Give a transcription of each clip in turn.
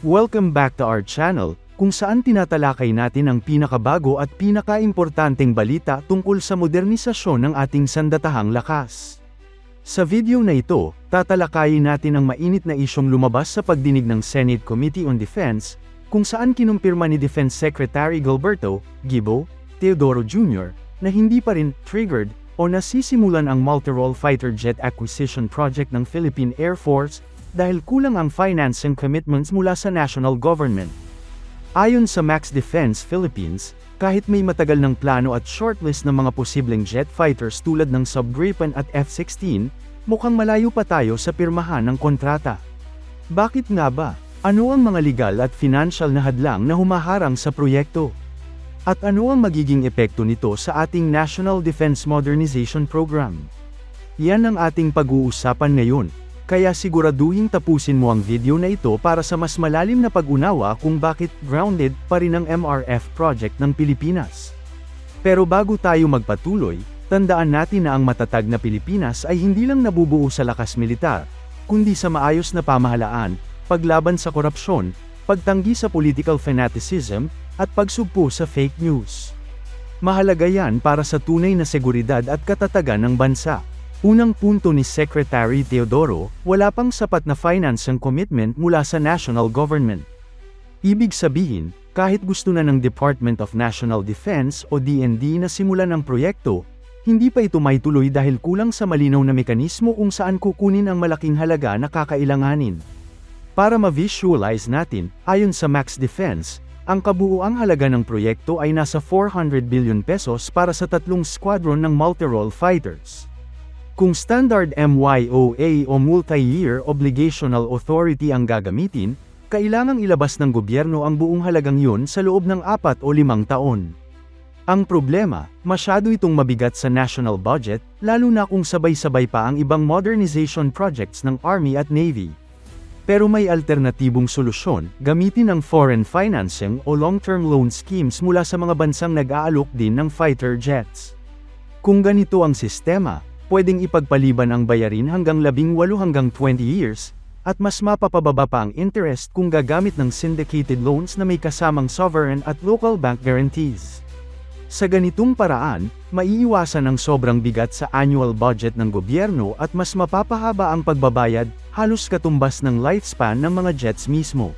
Welcome back to our channel, kung saan tinatalakay natin ang pinakabago at pinakaimportanteng balita tungkol sa modernisasyon ng ating sandatahang lakas. Sa video na ito, tatalakayin natin ang mainit na isyong lumabas sa pagdinig ng Senate Committee on Defense, kung saan kinumpirma ni Defense Secretary Gilberto, Gibo, Teodoro Jr., na hindi pa rin triggered o nasisimulan ang multi-role fighter jet acquisition project ng Philippine Air Force dahil kulang ang financing commitments mula sa national government. Ayon sa Max Defense Philippines, kahit may matagal ng plano at shortlist ng mga posibleng jet fighters tulad ng Subgripen at F-16, mukhang malayo pa tayo sa pirmahan ng kontrata. Bakit nga ba? Ano ang mga legal at financial na hadlang na humaharang sa proyekto? At ano ang magiging epekto nito sa ating National Defense Modernization Program? Yan ang ating pag-uusapan ngayon, kaya siguraduhin tapusin mo ang video na ito para sa mas malalim na pag-unawa kung bakit grounded pa rin ang MRF project ng Pilipinas. Pero bago tayo magpatuloy, tandaan natin na ang matatag na Pilipinas ay hindi lang nabubuo sa lakas militar, kundi sa maayos na pamahalaan, paglaban sa korupsyon, pagtanggi sa political fanaticism, at pagsugpo sa fake news. Mahalaga yan para sa tunay na seguridad at katatagan ng bansa. Unang punto ni Secretary Teodoro, wala pang sapat na financing commitment mula sa national government. Ibig sabihin, kahit gusto na ng Department of National Defense o DND na simulan ang proyekto, hindi pa ito may tuloy dahil kulang sa malinaw na mekanismo kung saan kukunin ang malaking halaga na kakailanganin. Para ma-visualize natin, ayon sa Max Defense, ang kabuuang halaga ng proyekto ay nasa 400 billion pesos para sa tatlong squadron ng multi-role fighters. Kung Standard MYOA o Multi-Year Obligational Authority ang gagamitin, kailangang ilabas ng gobyerno ang buong halagang yun sa loob ng apat o limang taon. Ang problema, masyado itong mabigat sa national budget, lalo na kung sabay-sabay pa ang ibang modernization projects ng Army at Navy. Pero may alternatibong solusyon, gamitin ang foreign financing o long-term loan schemes mula sa mga bansang nag-aalok din ng fighter jets. Kung ganito ang sistema, pwedeng ipagpaliban ang bayarin hanggang 18 hanggang 20 years, at mas mapapababa pa ang interest kung gagamit ng syndicated loans na may kasamang sovereign at local bank guarantees. Sa ganitong paraan, maiiwasan ang sobrang bigat sa annual budget ng gobyerno at mas mapapahaba ang pagbabayad, halos katumbas ng lifespan ng mga jets mismo.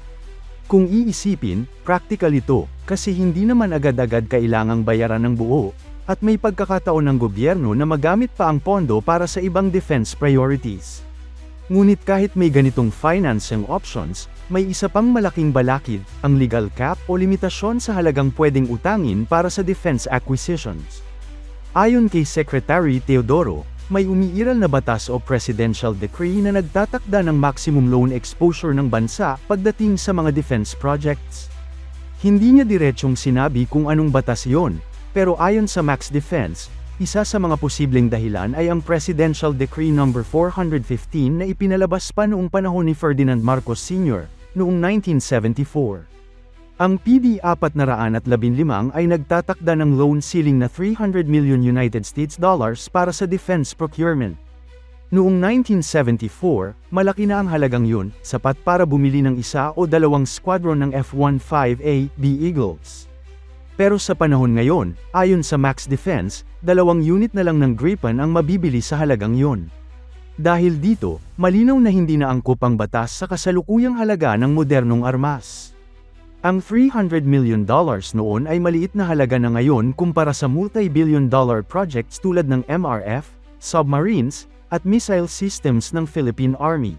Kung iisipin, practical ito, kasi hindi naman agad-agad kailangang bayaran ng buo, at may pagkakataon ng gobyerno na magamit pa ang pondo para sa ibang defense priorities. Ngunit kahit may ganitong financing options, may isa pang malaking balakid, ang legal cap o limitasyon sa halagang pwedeng utangin para sa defense acquisitions. Ayon kay Secretary Teodoro, may umiiral na batas o presidential decree na nagtatakda ng maximum loan exposure ng bansa pagdating sa mga defense projects. Hindi niya diretsyong sinabi kung anong batas yon, pero ayon sa Max Defense, isa sa mga posibleng dahilan ay ang Presidential Decree No. 415 na ipinalabas pa noong panahon ni Ferdinand Marcos Sr., noong 1974. Ang PD 415 ay nagtatakda ng loan ceiling na 300 million United States dollars para sa defense procurement. Noong 1974, malaki na ang halagang yun, sapat para bumili ng isa o dalawang squadron ng F-15A B Eagles. Pero sa panahon ngayon, ayon sa Max Defense, dalawang unit na lang ng Gripen ang mabibili sa halagang yon. Dahil dito, malinaw na hindi na angkop ang batas sa kasalukuyang halaga ng modernong armas. Ang 300 million dollars noon ay maliit na halaga na ngayon kumpara sa multi-billion dollar projects tulad ng MRF, submarines, at missile systems ng Philippine Army.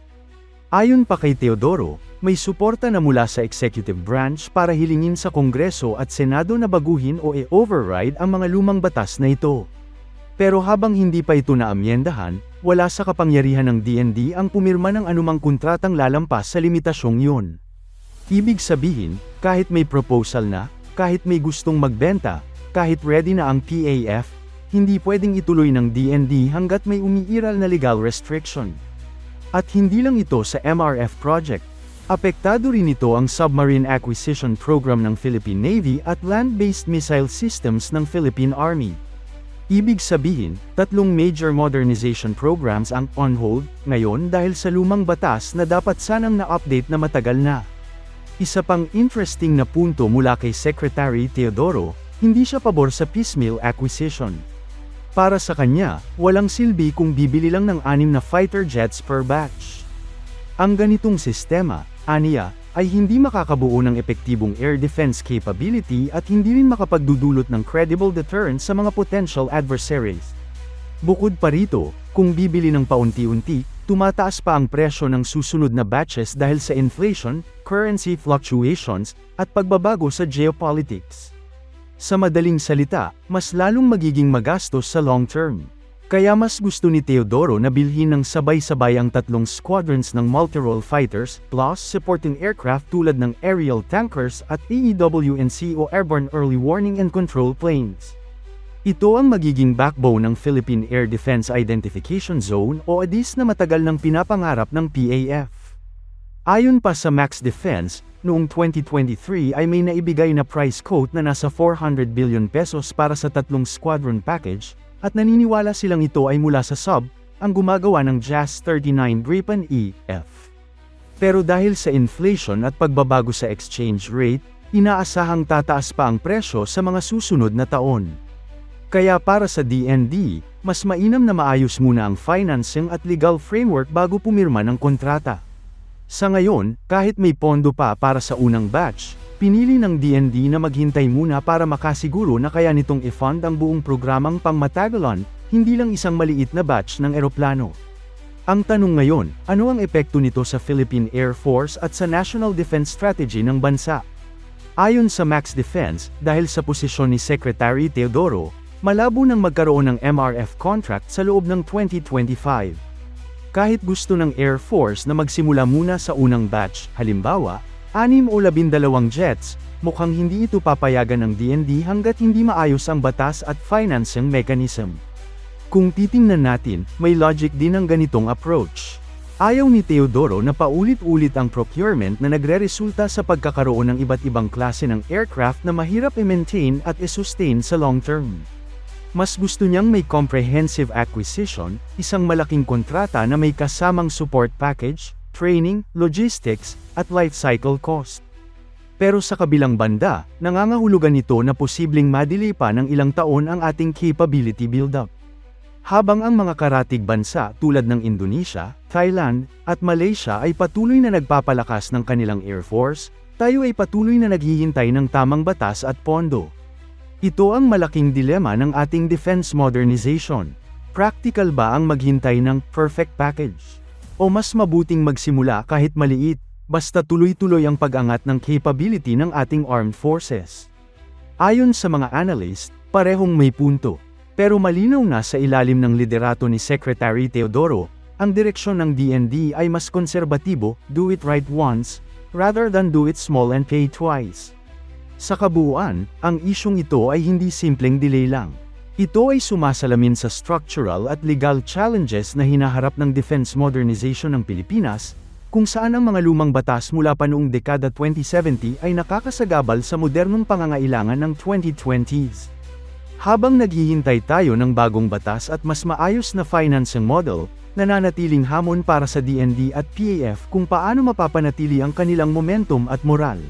Ayon pa kay Teodoro, may suporta na mula sa executive branch para hilingin sa Kongreso at Senado na baguhin o e-override ang mga lumang batas na ito. Pero habang hindi pa ito naamyendahan, wala sa kapangyarihan ng DND ang pumirma ng anumang kontratang lalampas sa limitasyong yun. Ibig sabihin, kahit may proposal na, kahit may gustong magbenta, kahit ready na ang PAF, hindi pwedeng ituloy ng DND hanggat may umiiral na legal restriction. At hindi lang ito sa MRF project. Apektado rin ito ang Submarine Acquisition Program ng Philippine Navy at Land-Based Missile Systems ng Philippine Army. Ibig sabihin, tatlong major modernization programs ang on hold ngayon dahil sa lumang batas na dapat sanang na-update na matagal na. Isa pang interesting na punto mula kay Secretary Teodoro, hindi siya pabor sa piecemeal acquisition. Para sa kanya, walang silbi kung bibili lang ng anim na fighter jets per batch. Ang ganitong sistema, aniya, ay hindi makakabuo ng epektibong air defense capability at hindi rin makapagdudulot ng credible deterrence sa mga potential adversaries. Bukod pa rito, kung bibili ng paunti-unti, tumataas pa ang presyo ng susunod na batches dahil sa inflation, currency fluctuations, at pagbabago sa geopolitics. Sa madaling salita, mas lalong magiging magastos sa long term. Kaya mas gusto ni Teodoro na bilhin ng sabay-sabay ang tatlong squadrons ng multi-role fighters plus supporting aircraft tulad ng aerial tankers at E AEWNC o Airborne Early Warning and Control Planes. Ito ang magiging backbone ng Philippine Air Defense Identification Zone o ADIS na matagal nang pinapangarap ng PAF. Ayon pa sa Max Defense, noong 2023 ay may naibigay na price quote na nasa 400 billion pesos para sa tatlong squadron package, at naniniwala silang ito ay mula sa sub, ang gumagawa ng JAS 39 Gripen EF. Pero dahil sa inflation at pagbabago sa exchange rate, inaasahang tataas pa ang presyo sa mga susunod na taon. Kaya para sa DND, mas mainam na maayos muna ang financing at legal framework bago pumirma ng kontrata. Sa ngayon, kahit may pondo pa para sa unang batch, pinili ng DND na maghintay muna para makasiguro na kaya nitong i-fund ang buong programang pangmatagalan, hindi lang isang maliit na batch ng eroplano. Ang tanong ngayon, ano ang epekto nito sa Philippine Air Force at sa National Defense Strategy ng bansa? Ayon sa Max Defense, dahil sa posisyon ni Secretary Teodoro, malabo nang magkaroon ng MRF contract sa loob ng 2025. Kahit gusto ng Air Force na magsimula muna sa unang batch, halimbawa, anim o labindalawang jets, mukhang hindi ito papayagan ng DND hanggat hindi maayos ang batas at financing mechanism. Kung titingnan natin, may logic din ang ganitong approach. Ayaw ni Teodoro na paulit-ulit ang procurement na nagre-resulta sa pagkakaroon ng iba't ibang klase ng aircraft na mahirap i-maintain at i-sustain sa long term. Mas gusto niyang may comprehensive acquisition, isang malaking kontrata na may kasamang support package, training, logistics, at life cycle cost. Pero sa kabilang banda, nangangahulugan ito na posibleng madili pa ng ilang taon ang ating capability build-up. Habang ang mga karatig bansa tulad ng Indonesia, Thailand, at Malaysia ay patuloy na nagpapalakas ng kanilang Air Force, tayo ay patuloy na naghihintay ng tamang batas at pondo. Ito ang malaking dilema ng ating defense modernization. Practical ba ang maghintay ng perfect package? O mas mabuting magsimula kahit maliit, basta tuloy-tuloy ang pag-angat ng capability ng ating armed forces? Ayon sa mga analyst, parehong may punto. Pero malinaw na sa ilalim ng liderato ni Secretary Teodoro, ang direksyon ng DND ay mas konserbatibo, do it right once, rather than do it small and pay twice. Sa kabuuan, ang isyong ito ay hindi simpleng delay lang. Ito ay sumasalamin sa structural at legal challenges na hinaharap ng defense modernization ng Pilipinas, kung saan ang mga lumang batas mula pa noong dekada 2070 ay nakakasagabal sa modernong pangangailangan ng 2020s. Habang naghihintay tayo ng bagong batas at mas maayos na financing model, nananatiling hamon para sa DND at PAF kung paano mapapanatili ang kanilang momentum at moral.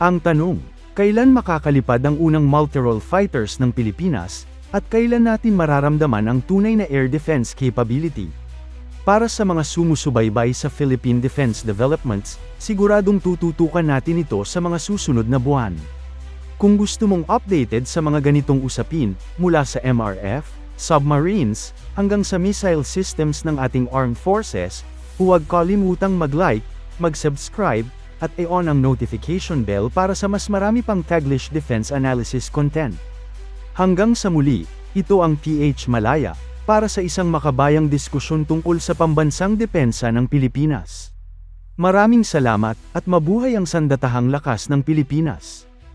Ang tanong, Kailan makakalipad ang unang multirole fighters ng Pilipinas, at kailan natin mararamdaman ang tunay na air defense capability? Para sa mga sumusubaybay sa Philippine Defense Developments, siguradong tututukan natin ito sa mga susunod na buwan. Kung gusto mong updated sa mga ganitong usapin, mula sa MRF, submarines, hanggang sa missile systems ng ating armed forces, huwag kalimutang mag-like, mag-subscribe, at i-on ang notification bell para sa mas marami pang Taglish Defense Analysis content. Hanggang sa muli, ito ang PH Malaya, para sa isang makabayang diskusyon tungkol sa pambansang depensa ng Pilipinas. Maraming salamat at mabuhay ang sandatahang lakas ng Pilipinas.